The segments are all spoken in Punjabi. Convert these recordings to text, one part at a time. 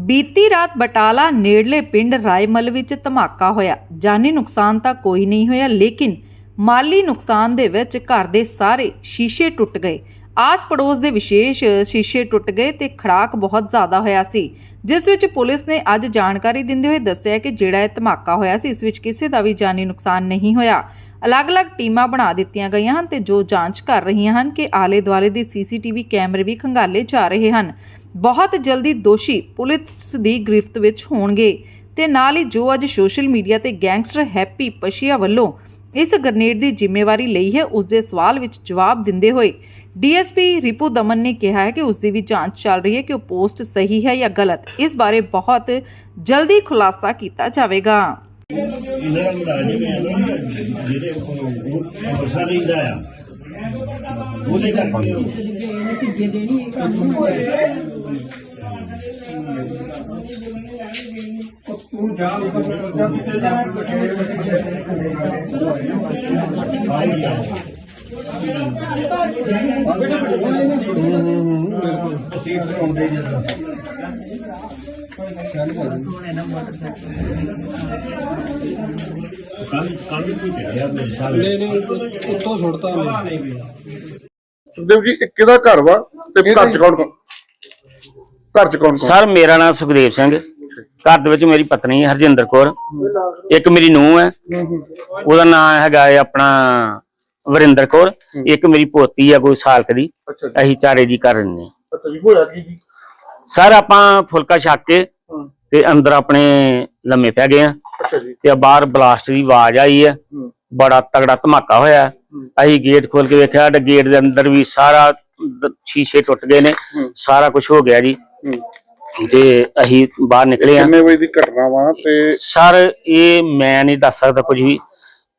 ਬੀਤੀ ਰਾਤ ਬਟਾਲਾ ਨੇੜਲੇ ਪਿੰਡ ਰਾਏਮਲ ਵਿੱਚ ਧਮਾਕਾ ਹੋਇਆ। ਜਾਨੀ ਨੁਕਸਾਨ ਤਾਂ ਕੋਈ ਨਹੀਂ ਹੋਇਆ, ਲੇਕਿਨ ਮਾਲੀ ਨੁਕਸਾਨ ਦੇ ਵਿੱਚ ਘਰ ਦੇ ਸਾਰੇ ਸ਼ੀਸ਼ੇ ਟੁੱਟ ਗਏ। ਆਸ ਪੜੋਸ ਦੇ ਵਿਸ਼ੇਸ਼ ਸ਼ੀਸ਼ੇ ਟੁੱਟ ਗਏ ਤੇ ਖੜਾਕ ਬਹੁਤ ਜ਼ਿਆਦਾ ਹੋਇਆ ਸੀ। ਜਿਸ ਵਿੱਚ ਪੁਲਿਸ ਨੇ ਅੱਜ ਜਾਣਕਾਰੀ ਦਿੰਦੇ ਹੋਏ ਦੱਸਿਆ ਕਿ ਜਿਹੜਾ ਇਹ ਧਮਾਕਾ ਹੋਇਆ ਸੀ, ਇਸ ਵਿੱਚ ਕਿਸੇ ਦਾ ਵੀ ਜਾਨੀ ਨੁਕਸਾਨ ਨਹੀਂ ਹੋਇਆ। ਅਲੱਗ-ਅਲੱਗ ਟੀਮਾਂ ਬਣਾ ਦਿੱਤੀਆਂ ਗਈਆਂ ਹਨ ਤੇ ਜੋ ਜਾਂਚ ਕਰ ਰਹੀਆਂ ਹਨ ਕਿ ਆਲੇ-ਦੁਆਲੇ ਦੇ ਸੀਸੀਟੀਵੀ ਕੈਮਰੇ ਵੀ ਖੰਗਾਲੇ ਜਾ ਰਹੇ ਹਨ। ਬਹੁਤ ਜਲਦੀ ਦੋਸ਼ੀ ਪੁਲਿਸ ਦੀ ਗ੍ਰਿਫਤ ਵਿੱਚ ਹੋਣਗੇ। ਤੇ ਨਾਲ ਹੀ ਜੋ ਅੱਜ ਸੋਸ਼ਲ ਮੀਡੀਆ ਤੇ ਗੈਂਗਸਟਰ ਹੈਪੀ ਪਸ਼ੀਆ ਵੱਲੋਂ ਇਸ ਗ੍ਰਨੇਡ ਦੀ ਜ਼ਿੰਮੇਵਾਰੀ ਲਈ ਹੈ, ਉਸ ਦੇ ਸਵਾਲ ਵਿੱਚ ਜਵਾਬ ਦਿੰਦੇ ਹੋਏ ਡੀਐਸਪੀ ਰਿਪੂ ਦਮਨ ਨੇ ਕਿਹਾ ਹੈ ਕਿ ਉਸ ਦੀ ਵੀ ਜਾਂਚ ਚੱਲ ਰਹੀ ਹੈ ਕਿ ਉਹ ਪੋਸਟ ਸਹੀ ਹੈ ਜਾਂ ਗਲਤ। ਇਸ ਬਾਰੇ ਬਹੁਤ ਜਲਦੀ ਖੁਲਾਸਾ ਕੀਤਾ ਜਾਵੇਗਾ। ਇਹਨਾਂ ਮੁਲਾਜ਼ਮ ਜਿਹੜੇ ਉਹ ਅੰਮ੍ਰਿਤਸਰ ਰਹਿੰਦਾ ਆ ਉਹਦੇ ਕਰਕੇ ਤੂੰ ਜਾ ਉੱਪਰ ਜਾ ਕਿਤੇ ਜਾ ਸੀਟ ਆਉਂਦੇ ਜਦੋਂ ਕੱਲ ਕੱਲ ਵੀ ਉੱਤੋਂ ਸੁਖਦੇਵ ਜੀ ਇਹ ਕਿਹਦਾ ਘਰ ਵਾ ਤੇ ਘਰ ਚ ਕੌਣ ਕੌਣ? ਘਰ ਚ ਕੌਣ ਕੌਣ? ਸਰ ਮੇਰਾ ਨਾਮ ਸੁਖਦੇਵ ਸਿੰਘ। ਘਰ ਦੇ ਵਿੱਚ ਮੇਰੀ ਪਤਨੀ ਹਰਜਿੰਦਰ ਕੌਰ। ਇੱਕ ਮੇਰੀ ਨੂੰਹ ਹੈ। ਉਹਦਾ ਨਾਮ ਹੈਗਾ ਹੈ ਆਪਣਾ ਵਰਿੰਦਰ ਕੌਰ ਇੱਕ ਮੇਰੀ ਪੋਤੀ ਹੈ ਕੋਈ ਸਾਲ ਕੁ ਦੀ ਅਸੀਂ ਚਾਰੇ ਜੀ ਕਰ ਰਹੇ ਜੀ ਸਰ ਆਪਾਂ ਫੁਲਕਾ ਛੱਕ ਕੇ ਤੇ ਅੰਦਰ ਆਪਣੇ ਲੰਮੇ ਪੈ ਗਏ ਆ ਤੇ ਬਾਹਰ ਬਲਾਸਟ ਦੀ ਆਵਾਜ਼ ਆਈ ਹੈ ਹੂੰ। ਬੜਾ ਤਗੜਾ ਧਮਾਕਾ ਹੋਇਆ। ਅਸੀਂ ਗੇਟ ਖੋਲ ਕੇ ਵੇਖਿਆ ਤੇ ਗੇਟ ਦੇ ਅੰਦਰ ਵੀ ਸਾਰਾ ਸ਼ੀਸ਼ੇ ਟੁੱਟ ਗਏ ਨੇ। ਸਾਰਾ ਕੁਝ ਹੋ ਗਿਆ ਜੀ। ਤੇ ਅਸੀਂ ਬਾਹਰ ਨਿਕਲੇ ਆ ਕਿੰਨੇ ਵਜੇ ਦੀ ਘਟਨਾ ਵਾ ਤੇ ਸਰ ਇਹ ਮੈਂ ਨਹੀਂ ਦੱਸ ਸਕਦਾ ਕੁਝ ਵੀ।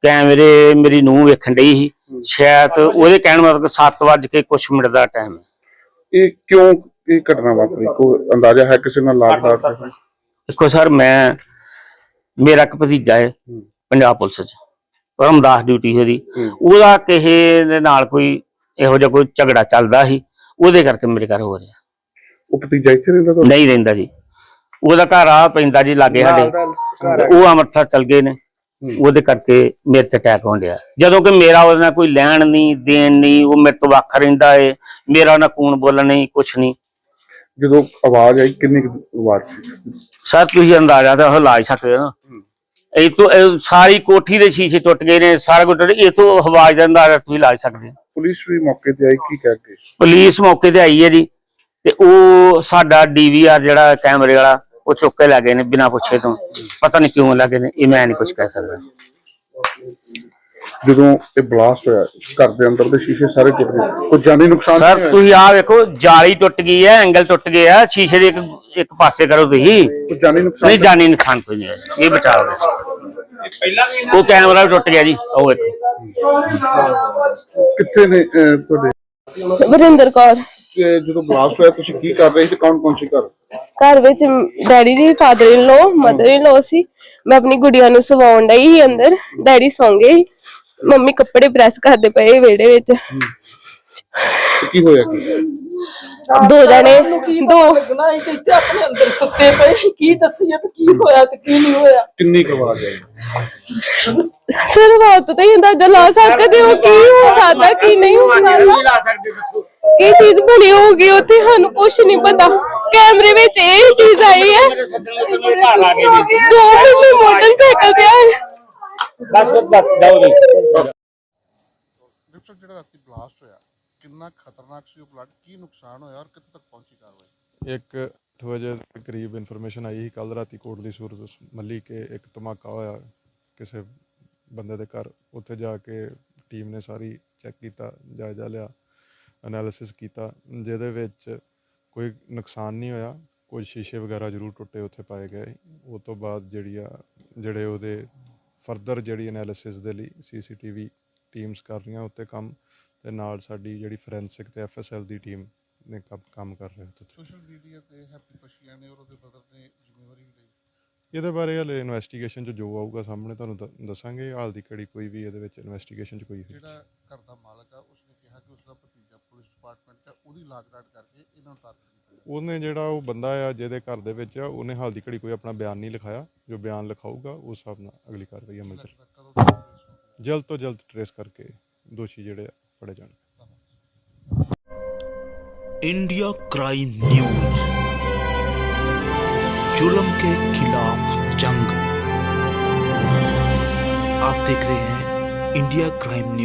ਕੈਮਰੇ ਮੇਰੀ ਨੂੰਹ ਵੇਖਣ ਡਈ ਸੀ। ਸ਼ਾਇਦ ਉਹਦੇ ਕਹਿਣ ਮਤਲਬ 7 ਵਜੇ ਕੇ ਕੁਝ ਮਿੰਟ ਦਾ ਟਾਈਮ ਹੈ। ਇਹ ਕਿਉਂ ਇਹ ਘਟਨਾ ਵਾਪਰੀ? ਕੋਈ ਅੰਦਾਜ਼ਾ ਹੈ ਕਿਸੇ ਨਾਲ ਲਾਗਦਾਰ ਹੈ ਦੇਖੋ ਸਰ ਮੈਂ ਮੇਰਾ ਇੱਕ ਭਤੀਜਾ ਹੈ ਪੰਜਾਬ ਪੁਲਿਸ 'ਚ। ਪਰਮਦਾਸ ਡਿਊਟੀ ਉਹਦੀ। ਹੂੰ। ਉਹਦਾ ਕਿਸੇ ਦੇ ਨਾਲ ਕੋਈ ਇਹੋ ਜਿਹਾ ਕੋਈ ਝਗੜਾ ਚੱਲਦਾ ਸੀ ਉਹਦੇ ਕਰਕੇ ਮੇਰੇ ਘਰ ਹੋ ਰਿਹਾ। ਉਹ ਭਤੀਜਾ ਇੱਥੇ ਰਹਿੰਦਾ ਤਾਂ ਨਹੀਂ ਰਹਿੰਦਾ ਜੀ। ਉਹਦਾ ਘਰ ਆ ਪੈਂਦਾ ਜੀ ਲਾਗੇ ਸਾਡੇ। ਉਹ ਅੰਮ੍ਰਿਤਸਰ ਚਲ ਗਏ ਨੇ। ਉਹਦੇ ਕਰਕੇ ਮੇਰੇ ਤੇ ਅਟੈਕ ਹੋਣ ਜਦੋਂ ਕਿ ਮੇਰਾ ਉਹਦੇ ਨਾਲ ਕੋਈ ਲੈਣ ਨਹੀਂ ਦੇਣ ਨਹੀਂ ਉਹ ਮੇਰੇ ਤੋਂ ਵੱਖ ਰਹਿੰਦਾ ਏ। ਮੇਰਾ ਉਹਨਾਂ ਕੂਣ ਬੋਲਣ ਨਹੀਂ ਕੁਛ ਨਹੀਂ। ਜਦੋਂ ਆਵਾਜ਼ ਆਈ ਕਿੰਨੀ ਸੀ? ਸਰ ਤੁਸੀਂ ਅੰਦਾਜ਼ਾ ਤਾਂ ਲਾ ਹੀ ਸਕਦੇ ਹੋ ਨਾ। ਇਹ ਤੋਂ ਸਾਰੀ ਕੋਠੀ ਦੇ ਸ਼ੀਸ਼ੇ ਟੁੱਟ ਗਏ ਨੇ ਸਾਰਾ ਕੁਝ ਟੁੱਟ ਇਹ ਤੋਂ ਆਵਾਜ਼ ਦਾ ਅੰਦਾਜ਼ਾ ਤੁਸੀਂ ਲਾ ਸਕਦੇ ਪੁਲਿਸ ਵੀ ਮੌਕੇ ਤੇ ਆਈ ਕੀ ਕਹਿ ਕੇ? ਪੁਲਿਸ ਮੌਕੇ ਤੇ ਆਈ ਹੈ ਜੀ। ਤੇ ਉਹ ਸਾਡਾ ਡੀਵੀਆਰ ਜਿਹੜਾ ਕੈਮਰੇ ਵਾਲਾ ਉਹ ਚੁੱਕ ਕੇ ਲੈ ਗਏ ਨੇ ਬਿਨਾਂ ਪੁੱਛੇ ਤੋਂ। ਪਤਾ ਨਹੀਂ ਕਿਉਂ ਲੱਗੇ ਨੇ ਇਹ ਮੈਂ ਨਹੀਂ ਕੁਝ ਕਹਿ ਸਕਦਾ। ਜਦੋਂ ਇਹ ਬਲਾਸਟ ਹੋਇਆ ਘਰ ਦੇ ਅੰਦਰ ਦੇ ਸ਼ੀਸ਼ੇ ਸਾਰੇ ਟੁੱਟ ਗਏ। ਕੋਈ ਜਾਨੀ ਨੁਕਸਾਨ ਸਰ? ਤੁਸੀਂ ਆਹ ਵੇਖੋ ਜਾਲੀ ਟੁੱਟ ਗਈ ਹੈ ਐਂਗਲ ਟੁੱਟ ਗਿਆ ਸ਼ੀਸ਼ੇ ਦੇ ਇੱਕ ਇੱਕ ਪਾਸੇ ਕਰੋ ਤੁਸੀਂ। ਕੋਈ ਜਾਨੀ ਨੁਕਸਾਨ ਨਹੀਂ ਜਾਨੀ ਨੁਕਸਾਨ ਕੋਈ ਨਹੀਂ ਹੋਇਆ। ਇਹ ਬਚਾਓ। ਦੇ ਉਹ ਕੈਮਰਾ ਵੀ ਟੁੱਟ ਗਿਆ ਜੀ ਉਹ ਵੇਖੋ। ਕਿੱਥੇ ਨੇ ਅਹ, ਤੁਹਾਡੇ? ਵਰਿੰਦਰ ਕੌਰ। ਤੇ ਜਦੋਂ ਬਲਾਸਟ ਹੋਇਆ ਤੁਸੀਂ ਕੀ ਕਰ ਰਹੇ ਸੀ? ਕੌਣ ਕੌਣ ਸੀ ਘਰ? ਘਰ ਵਿੱਚ ਡੈਡੀ ਜੀ father in low mother in ਲੋ ਸੀ। ਮੈਂ ਆਪਣੀ ਗੁੜੀਆ ਨੂੰ ਸਵਾਉਣ ਡਈ ਸੀ ਅੰਦਰ। ਡੈਡੀ ਸੌਂ ਗਏ। ਮੰਮੀ ਕੱਪੜੇ ਪ੍ਰੈਸ ਕਰਦੇ ਪਏ ਵਿਹੜੇ ਵਿੱਚ। ਤੇ ਕੀ ਹੋਇਆ? ਕੀ ਦੋ ਜਣੇ ਦੋ ਲੱਗਣਾ ਇੱਥੇ ਆਪਣੇ ਅੰਦਰ ਸੁੱਤੇ ਪਏ। ਕੀ ਦੱਸੀਏ ਤੇ ਕੀ ਹੋਇਆ ਤੇ ਕੀ ਨਹੀਂ ਹੋਇਆ। ਕਿੰਨੀ ਕੁ ਆਵਾਜ਼ ਆਈ ਸਿਰ ਬਾਤ ਤਾਂ ਹੀ ਅੰਦਾਜ਼ਾ ਲਾ ਸਕਦੇ ਹੋ ਕੀ ਹੋ ਸਕਦਾ ਕੀ ਨਹੀਂ ਹੋ ਸਕਦਾ ਲਾ ਸਕਦੇ ਦੱਸੋ। ਕੀ ਚੀਜ਼ ਬਣੀ ਹੋਊਗੀ ਉੱਥੇ? ਸਾਨੂੰ ਕੁਝ ਨਹੀਂ ਪਤਾ। ਕੈਮਰੇ ਵਿੱਚ ਇਹ ਚੀਜ਼ ਆਈ ਹੈ। ਘਰ ਆ ਗਏ ਜੀ ਦੋ ਮੰਮੀ ਮੋਟਰਸਾਈਕਲ ਤੇ ਆਏ ਬਸ ਬਸ ਜਾਓ ਜੀ। ਡਿਪਸਰ ਜਿਹੜਾ ਰਾਤੀ ਬਲਾਸਟ ਹੋਇਆ ਕਿੰਨਾ ਖਤਰਨਾਕ ਸੀ ਉਹ ਪਲਾਟ ਕੀ ਨੁਕਸਾਨ ਹੋਇਆ ਔਰ ਕਿੱਥੇ ਤੱਕ ਪਹੁੰਚੀ ਕਾਰਵਾਈ? ਇੱਕ ਅੱਠ ਵਜੇ ਦੇ ਕਰੀਬ ਇਨਫੋਰਮੇਸ਼ਨ ਆਈ ਸੀ। ਕੱਲ ਰਾਤੀ ਕੋਟਲੀ ਸੂਰਜ ਮੱਲੀ ਕੇ ਇੱਕ ਧਮਾਕਾ ਹੋਇਆ ਕਿਸੇ ਬੰਦੇ ਦੇ ਘਰ। ਉੱਥੇ ਜਾ ਕੇ ਟੀਮ ਨੇ ਸਾਰੀ ਚੈੱਕ ਕੀਤਾ ਜਾਇਜ਼ਾ ਲਿਆ ਐਨਾਲਿਸਿਸ ਕੀਤਾ। ਜਿਹਦੇ ਵਿੱਚ ਕੋਈ ਨੁਕਸਾਨ ਨਹੀਂ ਹੋਇਆ ਕੁਝ ਸ਼ੀਸ਼ੇ ਵਗੈਰਾ ਜ਼ਰੂਰ ਟੁੱਟੇ ਉੱਥੇ ਪਾਏ ਗਏ। ਉਸ ਤੋਂ ਬਾਅਦ ਜਿਹੜੀ ਆ ਜਿਹੜੇ ਉਹਦੇ ਫਰਦਰ ਜਿਹੜੀ ਐਨਾਲਿਸਿਸ ਦੇ ਲਈ ਸੀਸੀਟੀਵੀ ਟੀਮਸ ਕਰ ਰਹੀਆਂ ਉੱਤੇ ਕੰਮ ਤੇ ਨਾਲ ਸਾਡੀ ਜਿਹੜੀ ਫੋਰੈਂਸਿਕ ਤੇ ਐਫਐਸਐਲ ਦੀ ਟੀਮ ਨੇ ਕੰਮ ਕੰਮ ਕਰ ਰਹੇ ਉੱਤੇ ਸੋਸ਼ਲ ਮੀਡੀਆ ਤੇ ਹੈਪੀ ਪਸ਼ੀਆ ਨੇ ਔਰ ਉਹਦੇ ਬਦਲ ਨੇ ਜ਼ਿੰਮੇਵਾਰੀ ਲਈ। ਇਹਦੇ ਬਾਰੇ ਹਲੇ ਇਨਵੈਸਟੀਗੇਸ਼ਨ 'ਚ ਜੋ ਆਊਗਾ ਸਾਹਮਣੇ ਤੁਹਾਨੂੰ ਦ- ਦੱਸਾਂਗੇ। ਹਾਲ ਦੀ ਘੜੀ ਕੋਈ ਵੀ ਇਹਦੇ ਵਿੱਚ ਇਨਵੈਸਟੀਗੇਸ਼ਨ 'ਚ ਕੋਈ ਜਿਹੜਾ ਘਰ ਦਾ ਮਾਲਕ ਆ ਉਸਨੇ ਕਿਹਾ ਕਿ ਉਸਦਾ ਭਤੀਜਾ ਪੁਲਿਸ ਪੁਲਿਸ ਡਿਪਾਰਟਮੈਂਟ ਹੈ ਉਹਦੀ ਲਾਗਰਾਟ ਕਰਕੇ ਇਹਨਾਂ ਨੂੰ ਟਾਰਗੇਟ ਕੀਤਾ ਉਹਨੇ ਜਿਹੜਾ ਉਹ ਬੰਦਾ ਆ ਜਿਹਦੇ ਘਰ ਦੇ ਵਿੱਚ ਆ ਉਹਨੇ ਹਾਲ ਦੀ ਘੜੀ ਕੋਈ ਆਪਣਾ ਬਿਆਨ ਨਹੀਂ ਲਿਖਾਇਆ ਜੋ ਬਿਆਨ ਲਿਖਾਊਗਾ ਉਸ ਹਿਸਾਬ ਨਾਲ ਅਗਲੀ ਕਾਰਵਾਈ ਅਮਲ ਚ ਕਦੋਂ ਤੱਕ trace ਹੋਊਗਾ? ਜਲਦ ਤੋਂ ਜਲਦ ਟਰੇਸ ਕਰਕੇ ਦੋਸ਼ੀ ਜਿਹੜੇ ਆ ਫੜੇ ਜਾਣ इंडिया क्राइम न्यूज जुल्म के खिलाफ जंग आप देख रहे हैं इंडिया क्राइम न्यूज